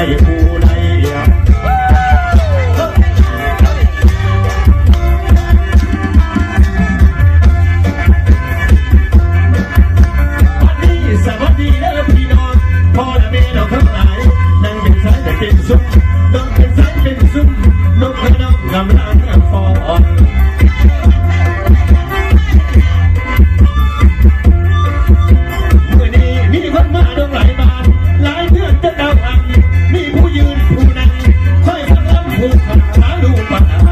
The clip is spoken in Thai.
ให้ผู้ใดเดียววันนี้สวัสดีเด้อพี่น้องพ่อและแม่เราทั้งหลายนั่งเป็นสายแต่เป็นซุ้มนั่งเป็นสายเป็นซุ้มนกกระดองกำลังฟอน มีผู้ยืนผู้นั้นค่อยพลังผู้ขาดูปัา